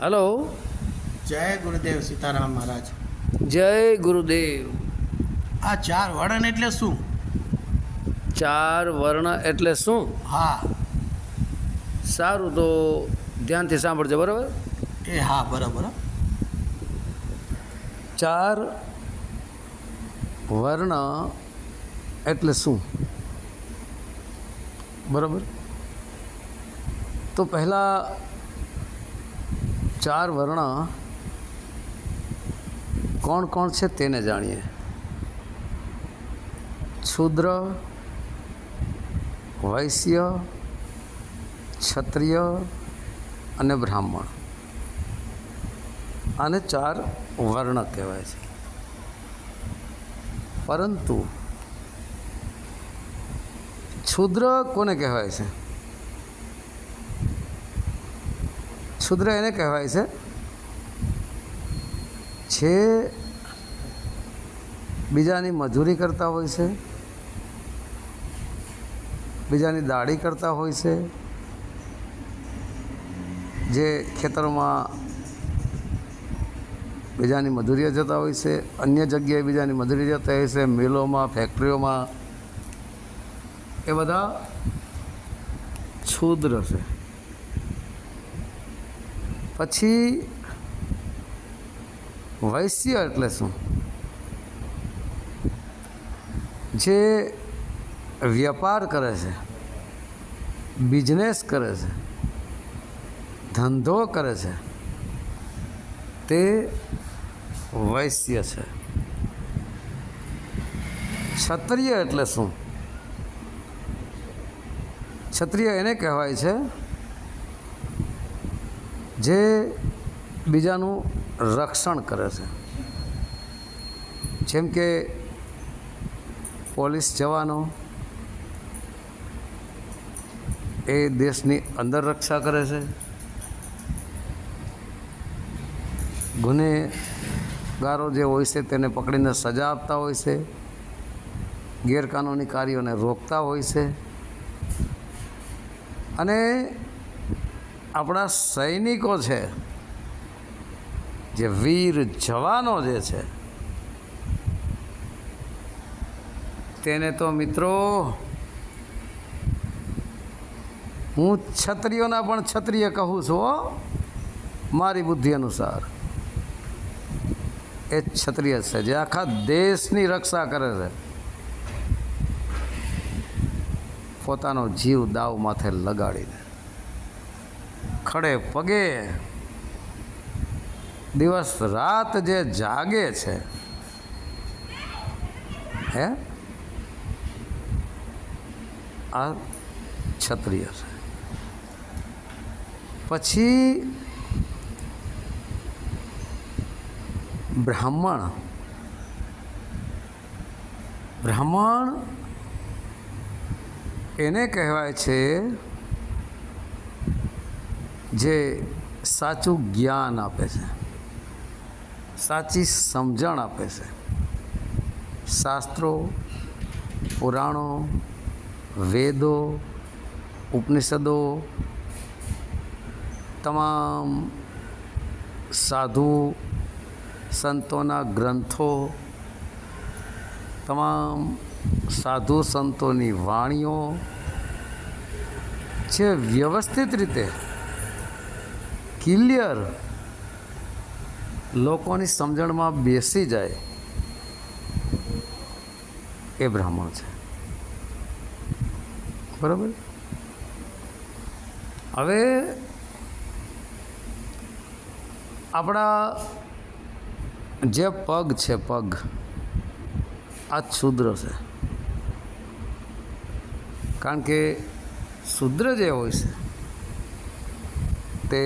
Hello. જય ગુરુદેવ સીતારામ મહારાજ. જય ગુરુદેવ. આ ચાર વર્ણન એટલે શું? ચાર વર્ણ એટલે શું? હા. સારું તો ધ્યાનથી સાંભળજો બરાબર? એ હા બરાબર. ચાર વર્ણ એટલે શું? બરાબર? તો પહેલાં ચાર વર્ણ કોણ કોણ છે તેને જાણીએ. શુદ્ર, વૈશ્ય, ક્ષત્રિય અને બ્રાહ્મણ. આને ચાર વર્ણ કહેવાય છે. પરંતુ શુદ્ર કોને કહેવાય છે? શુદ્ર એને કહેવાય છે. જે બીજાની મજૂરી કરતા હોય છે. બીજાની દાઢી કરતા હોય છે. જે ખેતરોમાં બીજાની મજૂરીએ જતા હોય છે. અન્ય જગ્યાએ બીજાની મજૂરી જતા હોય છે. મિલોમાં, ફેક્ટરીઓમાં. એ બધા શુદ્ર છે. પછી વૈશ્ય એટલે શું? જે વ્યાપાર કરે છે બિઝનેસ કરે છે, ધંધો કરે છે, તે વૈશ્ય છે. ક્ષત્રિય એટલે શું? ક્ષત્રિય એને કહેવાય છે જે બીજાનું રક્ષણ કરે છે. જેમ કે પોલીસ જવાનો એ દેશની અંદર રક્ષા કરે છે. ગુનેગારો જે હોય છે તેને પકડીને સજા આપતા હોય છે. ગેરકાનૂની કાર્યોને રોકતા હોય છે. અને આપણા સૈનિકો છે, જે વીર જવાનો જે છે, તેને તો મિત્રો હું ક્ષત્રિયોના પણ ક્ષત્રિય કહું છું મારી બુદ્ધિ અનુસાર. એ ક્ષત્રિય છે જે આખા દેશની રક્ષા કરે છે. પોતાનો જીવ દાવ માથે લગાડીને. ખડે પગે. દિવસ રાત જે જાગે છે. હે? આ ક્ષત્રિય છે. પછી બ્રાહ્મણ. બ્રાહ્મણ એને કહેવાય છે જે સાચું જ્ઞાન આપે છે, સાચી સમજણ આપે છે. શાસ્ત્રો, પુરાણો, વેદો, ઉપનિષદો, તમામ સાધુ સંતોના ગ્રંથો, તમામ સાધુ સંતોની વાણીઓ જે વ્યવસ્થિત રીતે ક્લિયર લોકોની સમજણમાં બેસી જાય એ બ્રાહ્મણ છે. બરાબર? હવે આપણા જે પગ છે પગ, આ શુદ્ર છે. કારણ કે શુદ્ર જે હોય છે તે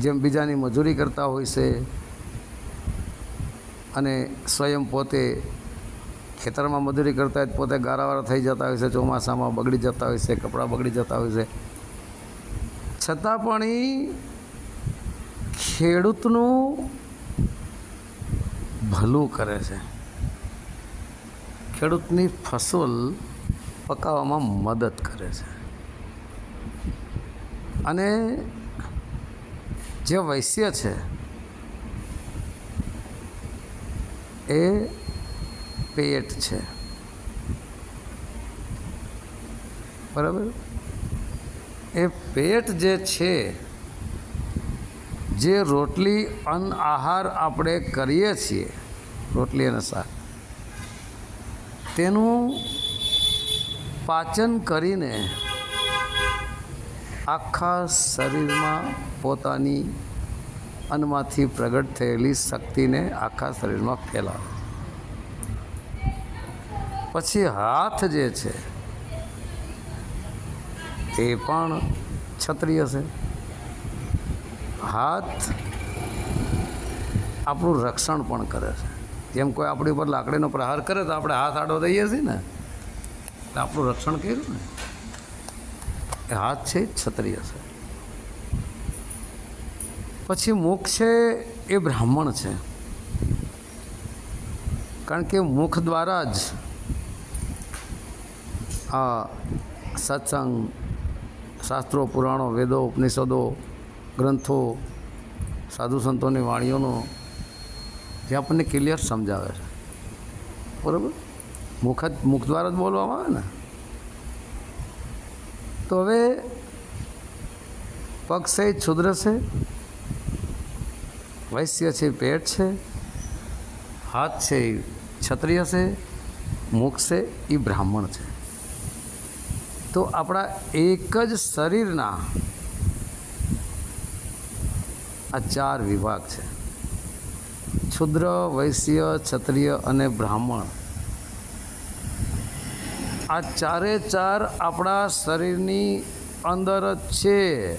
જેમ બીજાની મજૂરી કરતા હોય છે અને સ્વયં પોતે ખેતરમાં મજૂરી કરતા હોય પોતે ગારાવાળા થઈ જતા હોય છે, ચોમાસામાં બગડી જતા હોય છે, કપડાં બગડી જતા હોય છે. છતાં પણ ખેડૂતનું ભલું કરે છે. ખેડૂતની ફસલ પકાવવામાં મદદ કરે છે. અને જે વૈશ્ય છે, એ પેટ છે. બરાબર? એ પેટ જે છે, જે રોટલી અન્ન આહાર આપણે કરીએ છીએ, રોટલી અને શાક, તેનું પાચન કરીને આખા શરીરમાં પોતાની અન્નમાંથી પ્રગટ થયેલી શક્તિને આખા શરીરમાં ફેલાવે. પછી હાથ જે છે, તે પણ ક્ષત્રિય છે. હાથ આપણું રક્ષણ પણ કરે છે. જેમ કોઈ આપણી ઉપર લાકડીનો પ્રહાર કરે તો આપણે હાથ આડો દઈએ છીએ ને. આપણું રક્ષણ કર્યું ને? હાથ છે ક્ષત્રિય છે પછી મુખ છે એ બ્રાહ્મણ છે. કારણ કે મુખ દ્વારા જ આ સત્સંગ, શાસ્ત્રો, પુરાણો, વેદો, ઉપનિષદો, ગ્રંથો, સાધુ સંતોની વાણીઓનો જે આપણને ક્લિયર સમજાવે છે. બરાબર? મુખ મુખ દ્વારા જ બોલવામાં આવે ને? તો હવે પગ છે છુદ્ર છે. વૈશ્ય છે, પેટ છે. હાથ છે, એ ક્ષત્રિય છે. મુખ છે, એ બ્રાહ્મણ છે. તો આપણા એક જ શરીરના આ ચાર વિભાગ છે. છુદ્ર, વૈશ્ય, ક્ષત્રિય અને બ્રાહ્મણ. આ ચારે ચાર આપણા શરીરની અંદર જ છે.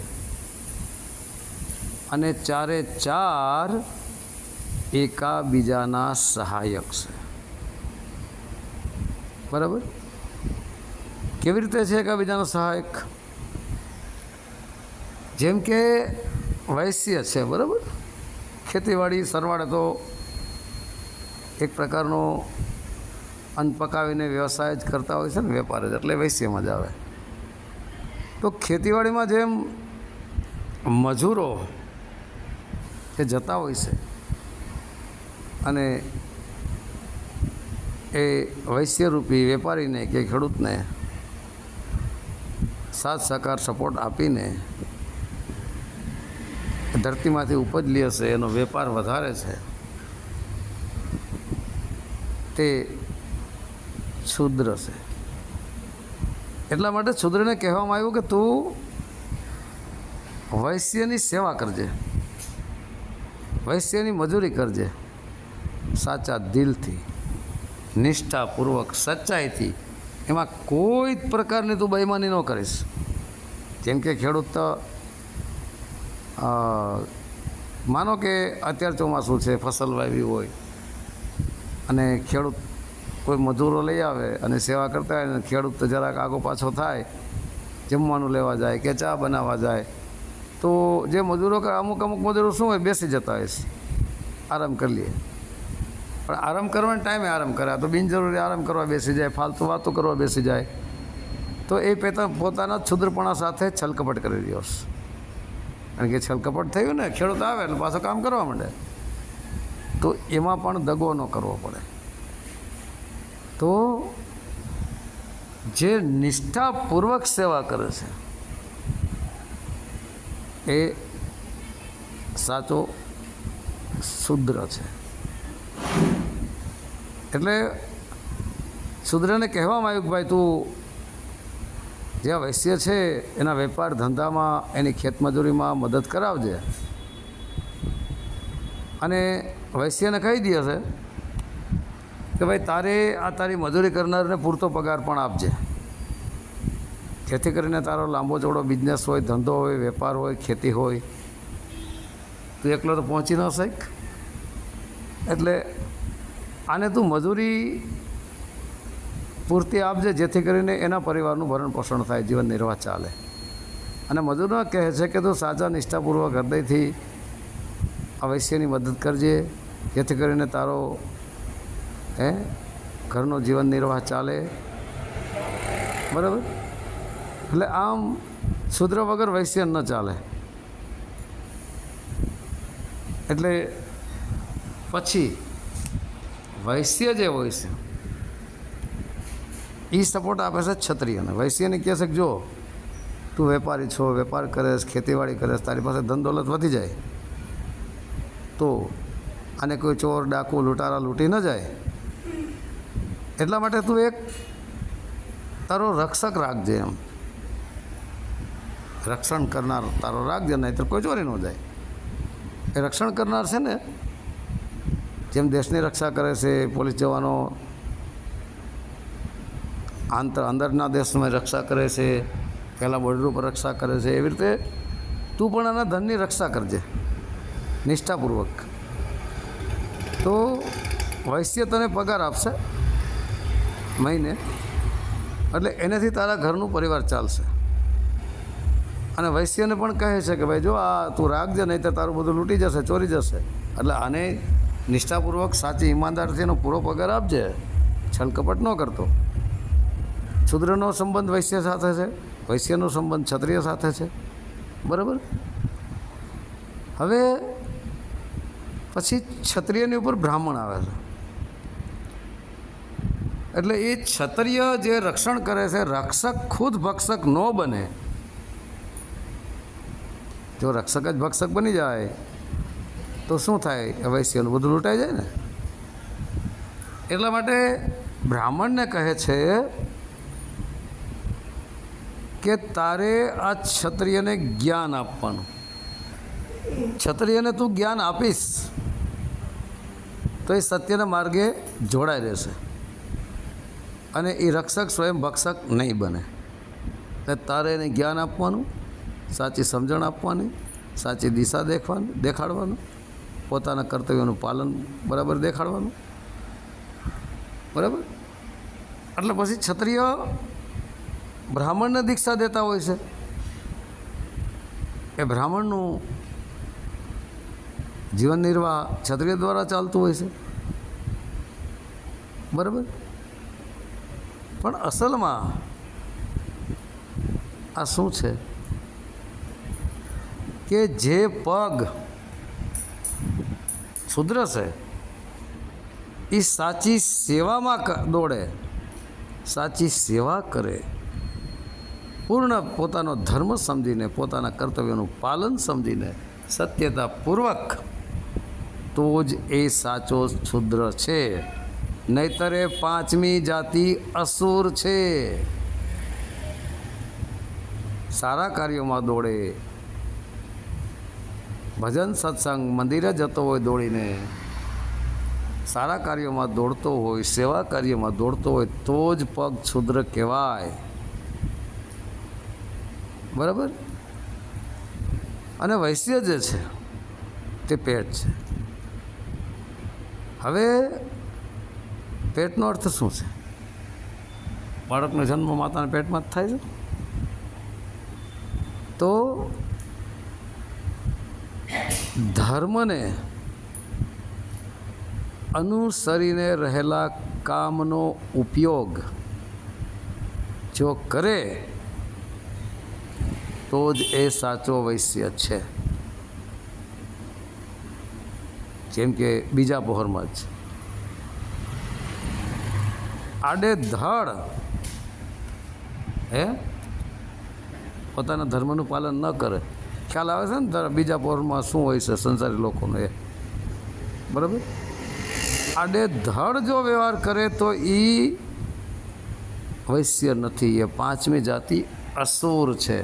અને ચારે ચાર એકાબીજાના સહાયક છે. બરાબર? કેવી રીતે છે એકાબીજાનો સહાયક? જેમ કે વૈશ્ય છે, બરાબર? ખેતીવાડી, સરવાળે તો એક પ્રકારનો અન્ન પકાવીને વ્યવસાય જ કરતા હોય છે ને વેપાર જ, એટલે વૈશ્યમાં જ આવે. તો ખેતીવાડીમાં જેમ મજૂરો એ જતા હોય છે અને એ વૈશ્યરૂપી વેપારીને કે ખેડૂતને સાથ, સહકાર, સપોર્ટ આપીને ધરતીમાંથી ઉપજ લે છે, એનો વેપાર વધારે છે, તે શુદ્ર છે. એટલા માટે શુદ્રને કહેવામાં આવ્યું કે તું વૈશ્યની સેવા કરજે. વૈશ્યની મજૂરી કરજે. સાચા દિલથી, નિષ્ઠાપૂર્વક, સચ્ચાઈથી. એમાં કોઈ જ પ્રકારની તું બેમાની ન કરીશ. જેમ કે ખેડૂત માનો કે અત્યારે ચોમાસું છે, ફસલ વાવી હોય. અને ખેડૂત કોઈ મજૂરો લઈ આવે અને સેવા કરતા હોય અને ખેડૂત તો જરાક આગો પાછો થાય, જમવાનું લેવા જાય કે ચા બનાવવા જાય, તો જે મજૂરો અમુક અમુક મજૂરો શું હોય, બેસી જતા હોય છે. આરામ કરી લઈએ પણ આરામ કરવાના ટાઈમે આરામ કરે. તો બિનજરૂરી આરામ કરવા બેસી જાય, ફાલતુ વાતો કરવા બેસી જાય. તો એ પેતા પોતાના છુદ્રપણા સાથે છલકપટ કરી રહ્યો છે. કારણ કે છલકપટ થયું ને, ખેડૂત આવે એટલે પાછો કામ કરવા માંડે. તો એમાં પણ દગો ન કરવો પડે. તો જે નિષ્ઠાપૂર્વક સેવા કરે છે, એ સાચો શુદ્ર છે. એટલે શુદ્રને કહેવામાં આવ્યું કે ભાઈ તું જે વૈશ્ય છે, એના વેપાર ધંધામાં, એની ખેતમજૂરીમાં મદદ કરાવજે. અને વૈશ્યને કહી દે છે કે ભાઈ તારે આ તારી મજૂરી કરનારને પૂરતો પગાર પણ આપજે. જેથી કરીને તારો લાંબો ચોડો બિઝનેસ હોય, ધંધો હોય, વેપાર હોય, ખેતી હોય. તું એકલો તો પહોંચી ન શક. એટલે આને તું મજૂરી પૂરતી આપજે, જેથી કરીને એના પરિવારનું ભરણ પોષણ થાય, જીવન નિર્વાહ ચાલે. અને મજૂરનો કહે છે કે તું સાચા નિષ્ઠાપૂર્વક હૃદયથી અવશ્યની મદદ કરજે, જેથી કરીને તારો હે? ઘરનો જીવન નિર્વાહ ચાલે. બરાબર? એટલે આમ શુદ્ર વગર વૈશ્ય ન ચાલે. એટલે પછી વૈશ્ય જે હોય છે એ સપોર્ટ આપે છે ક્ષત્રિયને. વૈશ્યને કહે છે કે જો, તું વેપારી છો, વેપાર કરેશ, ખેતીવાડી કરેશ, તારી પાસે ધન દોલત વધી જાય, તો આને કોઈ ચોર, ડાકુ, લૂંટારા, લૂંટી ન જાય. એટલા માટે તું એક તારો રક્ષક રાખજે એમ. રક્ષણ કરનાર તારો રાખજે, નહીંતર કોઈ ચોરી ન જાય. એ રક્ષણ કરનાર છે ને, જેમ દેશની રક્ષા કરે છે, પોલીસ જવાનો આંતર અંદરના દેશમાં રક્ષા કરે છે, પહેલાં બોર્ડર ઉપર રક્ષા કરે છે, એવી રીતે તું પણ આના ધનની રક્ષા કરજે, નિષ્ઠાપૂર્વક. તો વૈશ્ય તને પગાર આપશે. મહિને. એટલે એનાથી તારા ઘરનું પરિવાર ચાલશે. અને વૈશ્યને પણ કહે છે કે ભાઈ જો આ તું રાખજે નહીં તો તારું બધું લૂંટી જશે, ચોરી જશે. એટલે આને નિષ્ઠાપૂર્વક સાચી ઈમાનદારથી એનો પૂરો પગાર આપજે. છલકપટ ન કરતો. શુદ્રનો સંબંધ વૈશ્ય સાથે છે, વૈશ્યનો સંબંધ ક્ષત્રિય સાથે છે. બરાબર? હવે પછી ક્ષત્રિયની ઉપર બ્રાહ્મણ આવે છે. એટલે એ ક્ષત્રિય જે રક્ષણ કરે છે, રક્ષક ખુદ ભક્ષક ન બને જો રક્ષક જ ભક્ષક બની જાય. તો શું થાય? અવૈશ્યનું બધું લૂંટાઈ જાય ને? એટલા માટે બ્રાહ્મણને કહે છે કે તારે આ ક્ષત્રિયને જ્ઞાન આપવાનું. ક્ષત્રિયને તું જ્ઞાન આપીશ, તો એ સત્યના માર્ગે જોડાઈ રહેશે. અને એ રક્ષક સ્વયં ભક્ષક નહીં બને. તારે એને જ્ઞાન આપવાનું, સાચી સમજણ આપવાની, સાચી દિશા દેખવાની, દેખાડવાનું, પોતાના કર્તવ્યનું પાલન બરાબર દેખાડવાનું. બરાબર? એટલે પછી ક્ષત્રિય બ્રાહ્મણને દીક્ષા દેતા હોય છે. એ બ્રાહ્મણનું જીવન નિર્વાહ ક્ષત્રિય દ્વારા ચાલતું હોય છે. બરાબર? પણ અસલમાં આ શું છે? કે જે પગ સુધરશે એ સાચી સેવામાં દોડે, સાચી સેવા કરે. પૂર્ણ પોતાનો ધર્મ સમજીને, પોતાના કર્તવ્યનું પાલન સમજીને, સત્યતાપૂર્વક તો જ એ સાચો શુદ્ર છે. નહીતર એ પાંચમી જાતિ અસુર છે. સારા કાર્યોમાં દોડે. ભજન સત્સંગ મંદિરે જતો હોય દોડીને. સારા કાર્યોમાં દોડતો હોય, સેવા કાર્યમાં દોડતો હોય, તો જ પગ ક્ષુદ્ર કહેવાય. બરાબર? અને વૈશ્ય જે છે, તે પેટ છે. હવે પેટનો અર્થ શું છે? બાળકનો જન્મ માતાના પેટમાં જ થાય છે? તો ધર્મને અનુસરીને રહેલા કામનો ઉપયોગ જો કરે, તો જ એ સાચો વૈશ્ય છે. જેમ કે બીજા પહોરમાં જ. આડે ધડ. હે? પોતાના ધર્મનું પાલન ન કરે. ખ્યાલ આવે છે ને બીજા પોરમાં શું હોય છે સંસારી લોકોનો એ? બરાબર? આડે ધડ જો વ્યવહાર કરે તો એ વૈશ્ય નથી. એ પાંચમી જાતિ અસુર છે.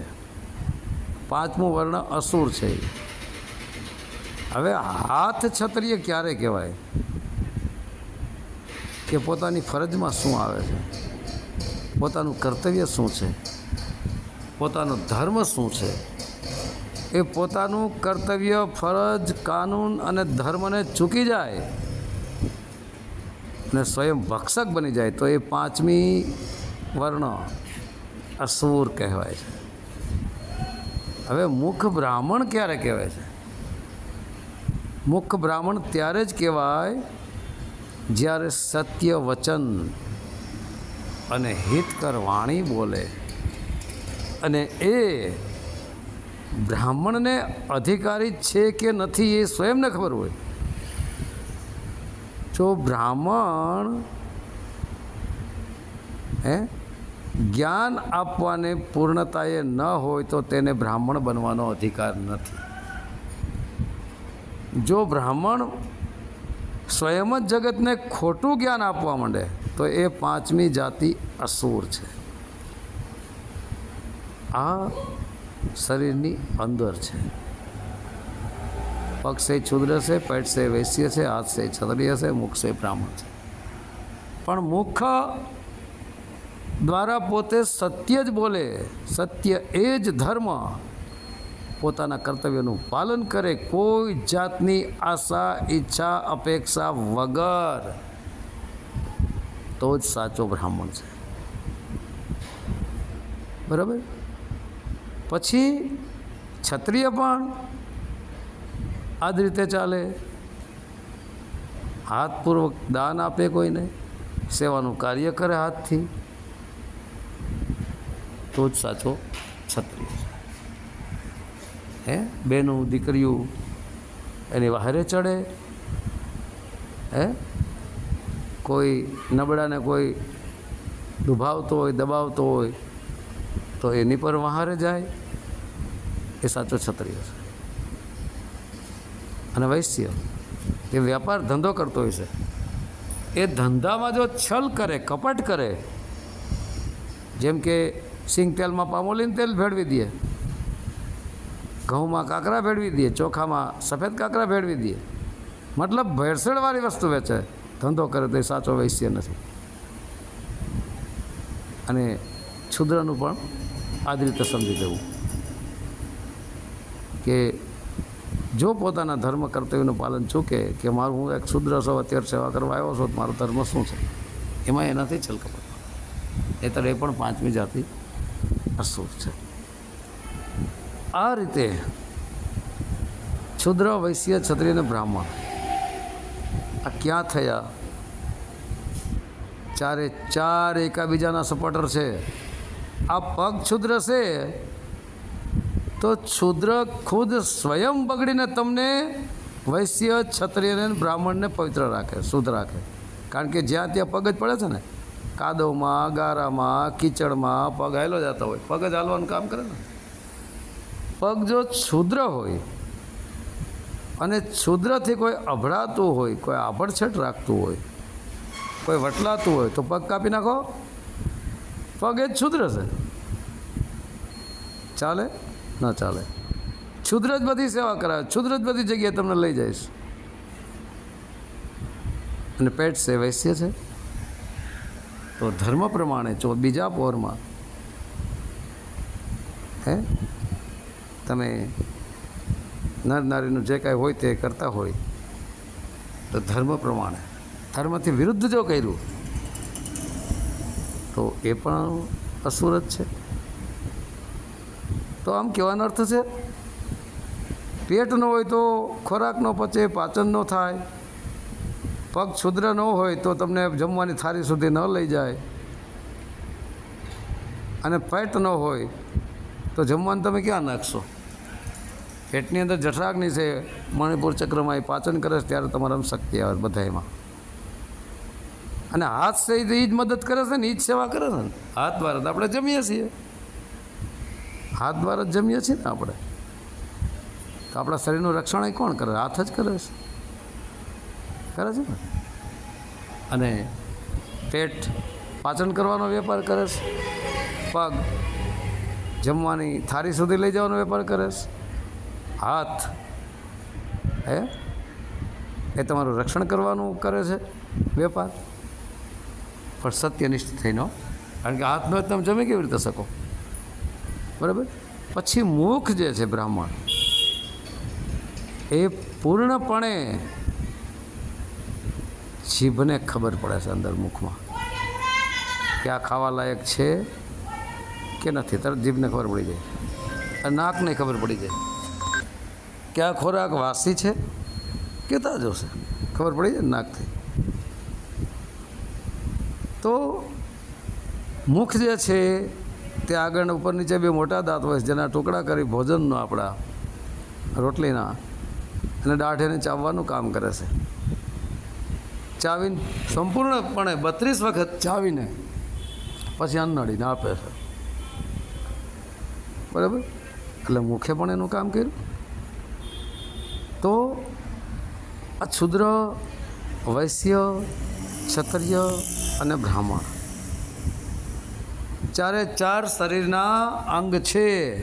પાંચમું વર્ણ અસુર છે. હવે હાથ ક્ષત્રિય ક્યારે કહેવાય? કે પોતાની ફરજમાં શું આવે છે? પોતાનું કર્તવ્ય શું છે? પોતાનો ધર્મ શું છે? એ પોતાનું કર્તવ્ય, ફરજ, કાનૂન અને ધર્મને ચૂકી જાય અને સ્વયં ભક્ષક બની જાય, તો એ પાંચમી વર્ણ અસુર કહેવાય છે. હવે મુખ બ્રાહ્મણ ક્યારે કહેવાય છે? મુખ બ્રાહ્મણ ત્યારે જ કહેવાય જ્યારે સત્ય વચન અને હિતકર વાણી બોલે અને એ બ્રાહ્મણને અધિકારી છે કે નથી એ સ્વયંને ખબર હોય જો બ્રાહ્મણ, હે, જ્ઞાન આપવાને પૂર્ણતાએ ન હોય તો તેને બ્રાહ્મણ બનવાનો અધિકાર નથી. જો બ્રાહ્મણ સ્વયં જ જગતને ખોટું જ્ઞાન આપવા માંડે, તો એ પાંચમી જાતિ અસુર છે. આ શરીરની અંદર છે. પગ સે શુદ્ર છે પેટ સે વૈશ્ય છે હાથ સે ક્ષત્રિય છે મુખ સે બ્રાહ્મણ છે. પણ મુખ દ્વારા પોતે સત્ય જ બોલે, સત્ય એ જ ધર્મ પોતાના કર્તવ્યનું પાલન કરે, કોઈ જાતની આશા, ઈચ્છા, અપેક્ષા વગર. તો જ સાચો બ્રાહ્મણ છે. બરાબર? પછી ક્ષત્રિય પણ આ જ રીતે ચાલે. હાથપૂર્વક દાન આપે કોઈને, સેવાનું કાર્ય કરે હાથથી. તો જ સાચો ક્ષત્રિય. હે? બેનું દીકરીયું એની વાહરે ચડે? હે? કોઈ નબળાને કોઈ દુભાવતો હોય, દબાવતો હોય, તો એની પર વહારે જાય? એ સાચો ક્ષત્રિય છે. અને વૈશ્ય, એ વ્યાપાર ધંધો કરતો હોય છે. એ ધંધામાં જો છલ કરે, કપટ કરે, જેમ કે સિંગ તેલમાં પામોલીન તેલ ભેળવી દે ઘઉંમાં કાંકરા ભેળવી દઈએ, ચોખામાં સફેદ કાંકરા ભેળવી દઈએ. મતલબ ભેળસેળવાળી વસ્તુ વેચે ધંધો કરે તો એ સાચો વૈશ્ય નથી. અને શુદ્રનું પણ આ જ રીતે સમજી દેવું કે જો પોતાના ધર્મ કર્તવ્યનું પાલન ચૂકે કે મારું હું એક શુદ્ર છું, અત્યારે સેવા કરવા આવ્યો છું, તો મારો ધર્મ શું છે? એમાં એનાથી છલકપટ એ તો એ પણ પાંચમી જાતિ અસુર છે. આ રીતે શુદ્ર વૈશ્ય, ક્ષત્રિય અને બ્રાહ્મણ આ ક્યાં થયા? ચારે, ચાર એકાબીજાના સપોર્ટર છે. આ પગ ક્ષુદ્ર છે, તો ક્ષુદ્ર ખુદ સ્વયં બગડીને તમને વૈશ્ય ક્ષત્રિયને બ્રાહ્મણને પવિત્ર રાખે, શુદ્ધ રાખે. કારણ કે જ્યાં ત્યાં પગ જ પડે છે ને, કાદવમાં, ગારામાં, કીચડમાં પગ હાલો જતા હોય. પગ જ હાલવાનું કામ કરે ને. પગ જો ક્ષુદ્ર હોય અને ક્ષુદ્રથી કોઈ અભડાતું હોય, કોઈ આભડછટ રાખતું હોય, કોઈ વટલાતું હોય, તો પગ કાપી નાખો. પગ એ જ ક્ષુદ્ર છે. ચાલે? ન ચાલે. ક્ષુદ્ર જ બધી સેવા કરાવે. ક્ષુદ્ર જ બધી જગ્યાએ તમને લઈ જઈશ અને પેટ છે વૈશ્ય છે. તો ધર્મ પ્રમાણે જો બીજા પોરમાં, હે? તમે નર નારીનું જે કાંઈ હોય તે કરતા હોય, તો ધર્મ પ્રમાણે, ધર્મથી વિરુદ્ધ જો કર્યું, તો એ પણ અસુર જ છે. તો આમ કહેવાનો અર્થ છે, પેટ ન હોય તો ખોરાક ન પચે, પાચન ન થાય, પગ છુદ્ર ન હોય તો તમને જમવાની થાળી સુધી ન લઈ જાય, અને પેટ ન હોય તો જમવાનું તમે ક્યાં નાખશો? પેટની અંદર જઠરાગ્નિ છે, મણિપુર ચક્રમાં એ પાચન કરે છે, ત્યારે તમારામાં શક્તિ આવે બધાયમાં. અને હાથ છે એ જ મદદ કરે છે ને એ જ સેવા કરે છે ને. હાથ દ્વારા તો આપણે જમીએ છીએ. હાથ દ્વારા જ જમીએ છીએ ને આપણે. તો આપણા શરીરનું રક્ષણ એ કોણ કરે? હાથ જ કરે છે. કરે છે ને? અને પેટ પાચન કરવાનો વેપાર કરે છે. પગ જમવાની થાળી સુધી લઈ જવાનો વેપાર કરે છે. હાથ. હે? એ તમારું રક્ષણ કરવાનું કરે છે વેપાર? પણ સત્યનિષ્ઠ થઈને. કારણ કે હાથનો તમે જમી કેવી રીતે શકો? બરાબર? પછી મુખ જે છે બ્રાહ્મણ, એ પૂર્ણપણે જીભને ખબર પડે છે અંદર મુખમાં કે આ ખાવા લાયક છે કે નથી. તરત જીભને ખબર પડી જાય. નાકને ખબર પડી જાય. કે આ ખોરાક વાસી છે? કેતા જોશે ખબર પડી જાય નાકથી. તો મુખ જે છે તે આગળ ઉપર નીચે બે મોટા દાંત હોય છે, જેના ટુકડા કરી ભોજનનો આપણા રોટલીના અને દાઢેને ચાવવાનું કામ કરે છે. ચાવીને સંપૂર્ણપણે બત્રીસ વખત ચાવીને પછી અન્નડીને આપે છે. બરાબર? એટલે મુખે પણ એનું કામ કર્યું. તો આ ક્ષુદ્ર વૈશ્ય, ક્ષત્રિય અને બ્રાહ્મણ. ચારે ચાર શરીરના અંગ છે.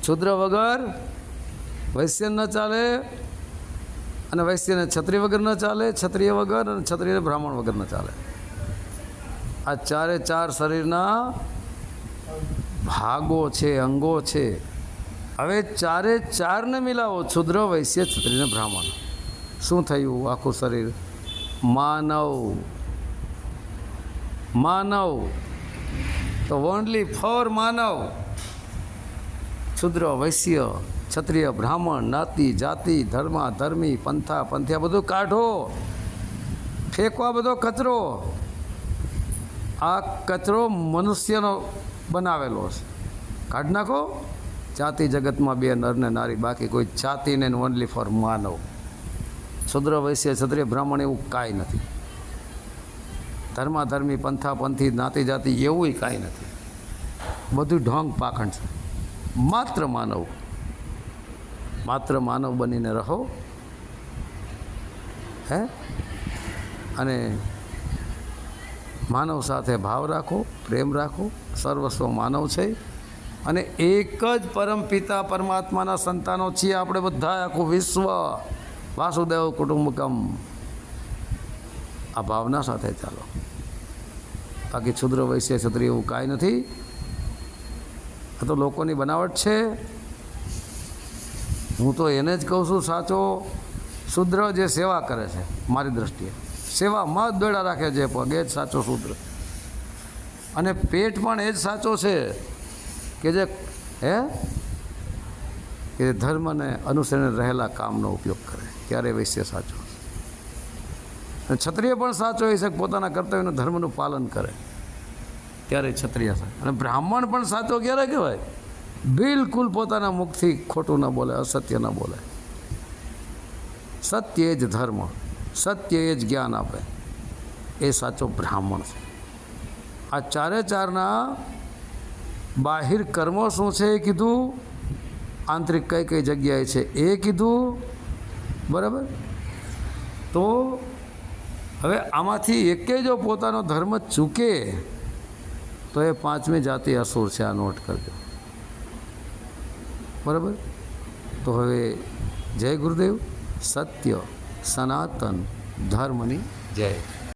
ક્ષુદ્ર વગર વૈશ્ય ન ચાલે અને વૈશ્યને ક્ષત્રિય વગર ન ચાલે, ક્ષત્રિય વગર અને ક્ષત્રિય બ્રાહ્મણ વગર ન ચાલે. આ ચારે ચાર શરીરના ભાગો છે, અંગો છે. હવે ચારે ચારને મિલાવો. ક્ષુદ્ર વૈશ્ય ક્ષત્રિય બ્રાહ્મણ. શું થયું આખું શરીર? માનવ. માનવ. તો ઓનલી ફોર માનવ. ક્ષુદ્ર વૈશ્ય ક્ષત્રિય બ્રાહ્મણ, નાતિ, જાતિ, ધર્મા, ધર્મી, પંથા, પંથિયા, બધું કાઢો. ફેંકવા બધો કચરો. આ કચરો મનુષ્યનો બનાવેલો છે કાઢ નાખો. જાતિ જગતમાં બે નર ને નારી, બાકી કોઈ જાતિ ને ઓનલી ફોર માનવ. શુદ્ર વૈશ્ય, ક્ષત્રિય, બ્રાહ્મણ એવું કાંઈ નથી. ધર્માધર્મી પંથાપંથી પંથા, પંથી, જ્ઞાતિ, જાતિ એવું કાંઈ નથી. બધું ઢોંગ પાખંડ છે. માત્ર માનવ. માત્ર માનવ બનીને રહો. હે? અને માનવ સાથે ભાવ રાખો, પ્રેમ રાખો. સર્વસ્વ માનવ છે. અને એક જ પરમ પિતા પરમાત્માના સંતાનો છીએ આપણે બધા, આખું વિશ્વ. વાસુદેવ કુટુંબકમ. આ ભાવના સાથે ચાલો. બાકી ક્ષુદ્ર વૈશ્ય ક્ષત્રિય એવું કાંઈ નથી. આ તો લોકોની બનાવટ છે. હું તો એને જ કહું છું, સાચો. શુદ્ર જે સેવા કરે છે, મારી દ્રષ્ટિએ. સેવામાં જ દોડા રાખે છે, પગે જ સાચો શુદ્ર. અને પેટ પણ એ જ સાચો છે. કે જે, હે? કે જે ધર્મને અનુસરીને રહેલા કામનો ઉપયોગ કરે. ત્યારે વૈશ્ય સાચો અને ક્ષત્રિય પણ સાચો હોય છે, પોતાના કર્તવ્યનું ધર્મનું પાલન કરે. ત્યારે ક્ષત્રિય સાચો અને બ્રાહ્મણ પણ સાચો ક્યારે કહેવાય? બિલકુલ પોતાના મુખથી ખોટું ન બોલે, અસત્ય ન બોલે. સત્ય એ જ ધર્મ, સત્ય એ જ જ્ઞાન આપે. એ સાચો બ્રાહ્મણ છે. આ ચારે ચારના બાહિર કર્મો શું છે એ કીધું? આંતરિક કઈ કઈ જગ્યાએ છે એ કીધું. બરાબર? તો હવે આમાંથી એકે જો પોતાનો ધર્મ ચૂકે, તો એ પાંચમી જાતિ અસુર છે, આ નોટ કરજો. બરાબર? તો હવે જય ગુરુદેવ. સત્ય, સનાતન ધર્મની જય.